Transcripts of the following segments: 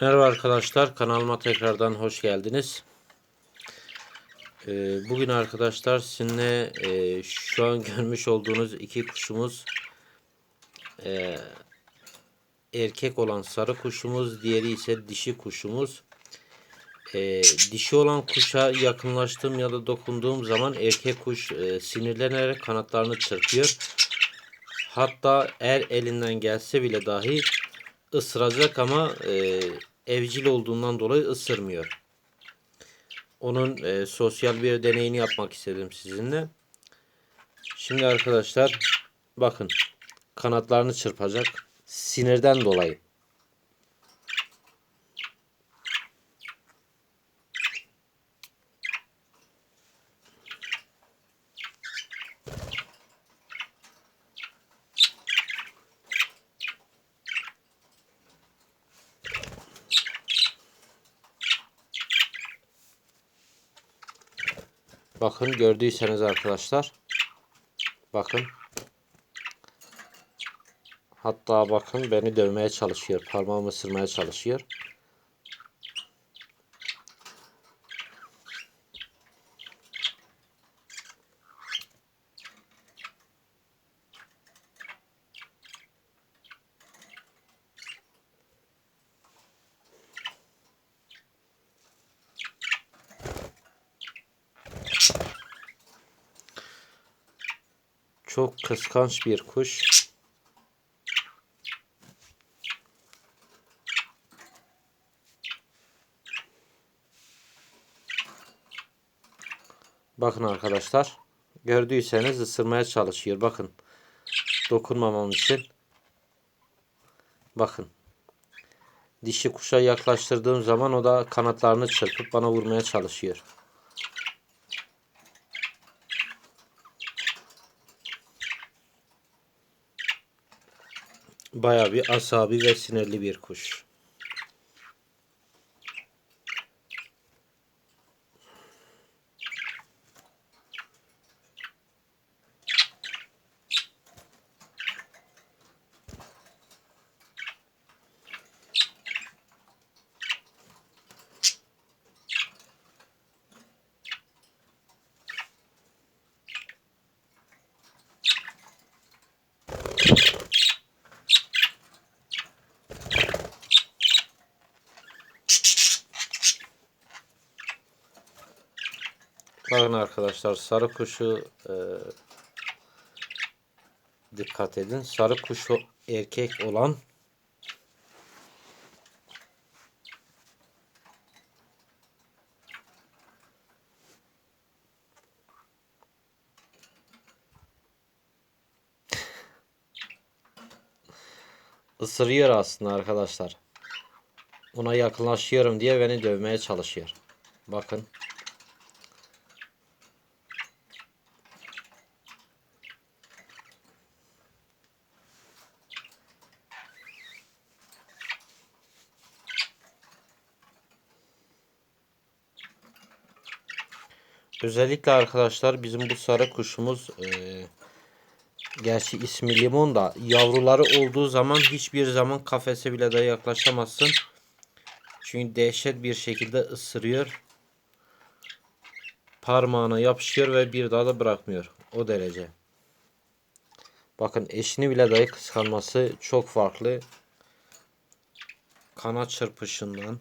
Merhaba arkadaşlar kanalıma tekrardan hoş geldiniz. Ee, bugün arkadaşlar sizinle e, şu an görmüş olduğunuz iki kuşumuz e, erkek olan sarı kuşumuz diğeri ise dişi kuşumuz. E, dişi olan kuşa yakınlaştığım ya da dokunduğum zaman erkek kuş sinirlenerek kanatlarını çırpıyor. Hatta eğer elinden gelse bile dahi ısıracak ama e, evcil olduğundan dolayı ısırmıyor. Onun e, sosyal bir deneyini yapmak istedim sizinle. Şimdi arkadaşlar bakın kanatlarını çırpacak sinirden dolayı. Bakın gördüyseniz arkadaşlar. Bakın. Hatta bakın beni dövmeye çalışıyor. Parmağımı ısırmaya çalışıyor. Çok kıskanç bir kuş. Bakın arkadaşlar. Gördüyseniz ısırmaya çalışıyor. Bakın. Dokunmamam için. Bakın. Dişi kuşa yaklaştırdığım zaman o da kanatlarını çırpıp bana vurmaya çalışıyor. Bayağı bir asabi ve sinirli bir kuş. Bakın arkadaşlar sarı kuşu e, dikkat edin. Sarı kuşu erkek olan ısırıyor aslında arkadaşlar. Ona yakınlaşıyorum diye beni dövmeye çalışıyor. Bakın. Özellikle arkadaşlar bizim bu sarı kuşumuz e, gerçi ismi limon da yavruları olduğu zaman hiçbir zaman kafese bile de yaklaşamazsın. Çünkü dehşet bir şekilde ısırıyor. Parmağına yapışıyor ve bir daha da bırakmıyor. O derece. Bakın eşini bile dahi kıskanması çok farklı. Kanat çırpışından.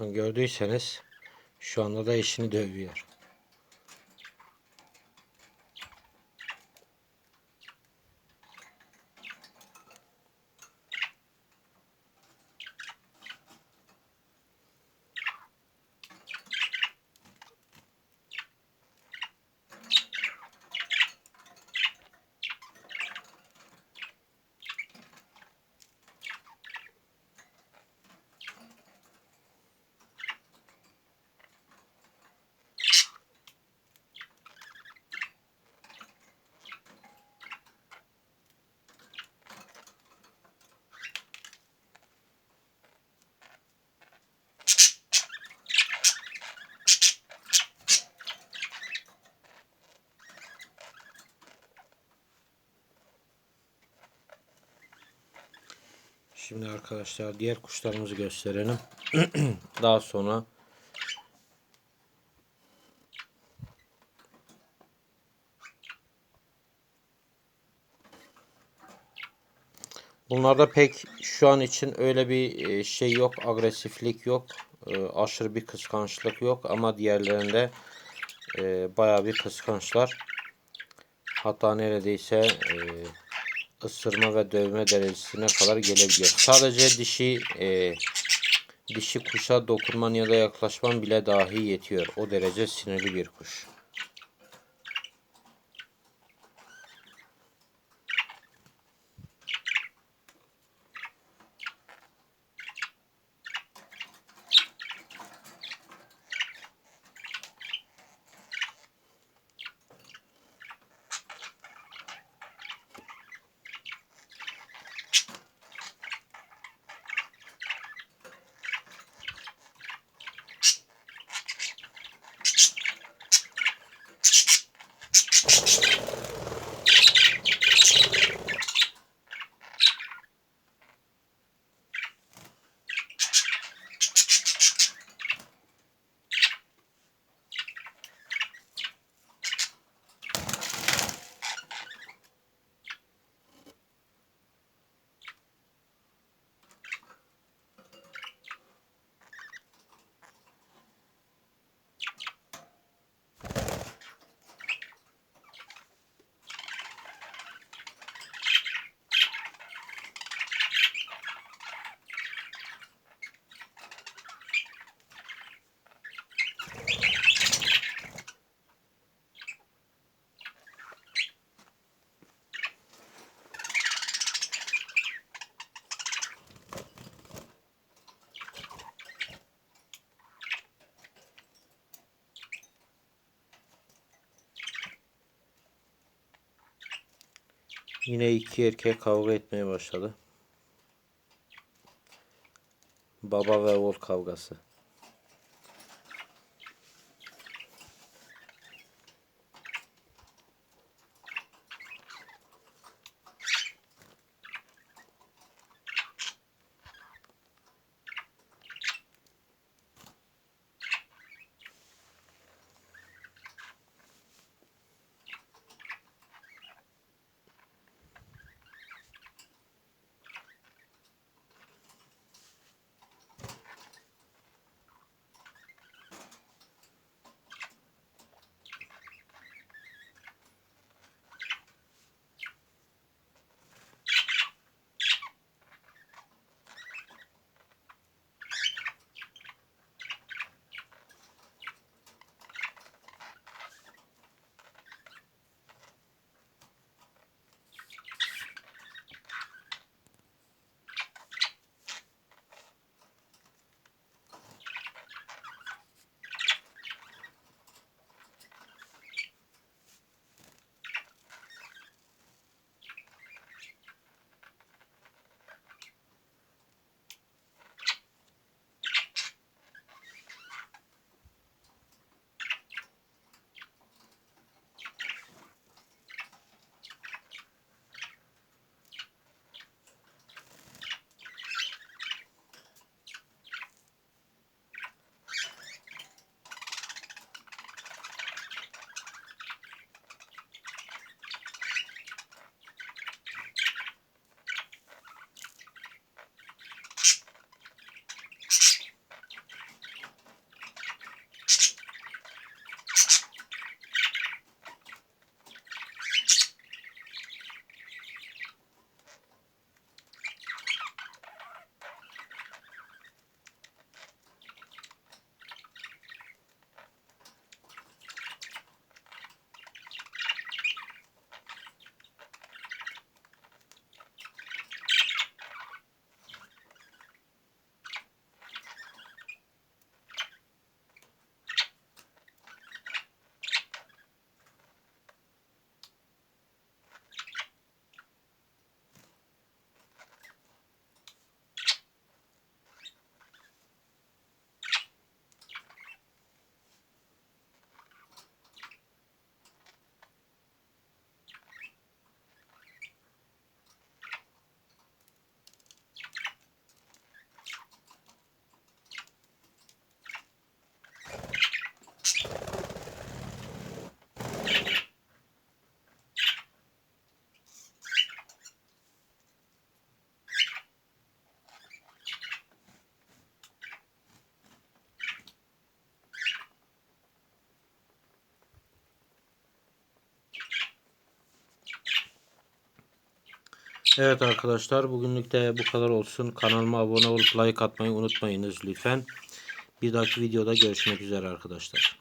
Bakın gördüyseniz şu anda da eşini dövüyor. Şimdi arkadaşlar diğer kuşlarımızı gösterelim. Daha sonra Bunlarda pek şu an için öyle bir e, şey yok, agresiflik yok, e, aşırı bir kıskançlık yok ama diğerlerinde e, bayağı bir kıskançlar. Hatta neredeyse ısırma ve dövme derecesine kadar gelebiliyor. Sadece dişi e, dişi kuşa dokunman ya da yaklaşman bile dahi yetiyor. O derece sinirli bir kuş. Yine iki erkek kavga etmeye başladı. Baba ve oğul kavgası. Evet arkadaşlar bugünlük de bu kadar olsun. Kanalıma abone olup like atmayı unutmayınız lütfen. Bir dahaki videoda görüşmek üzere arkadaşlar.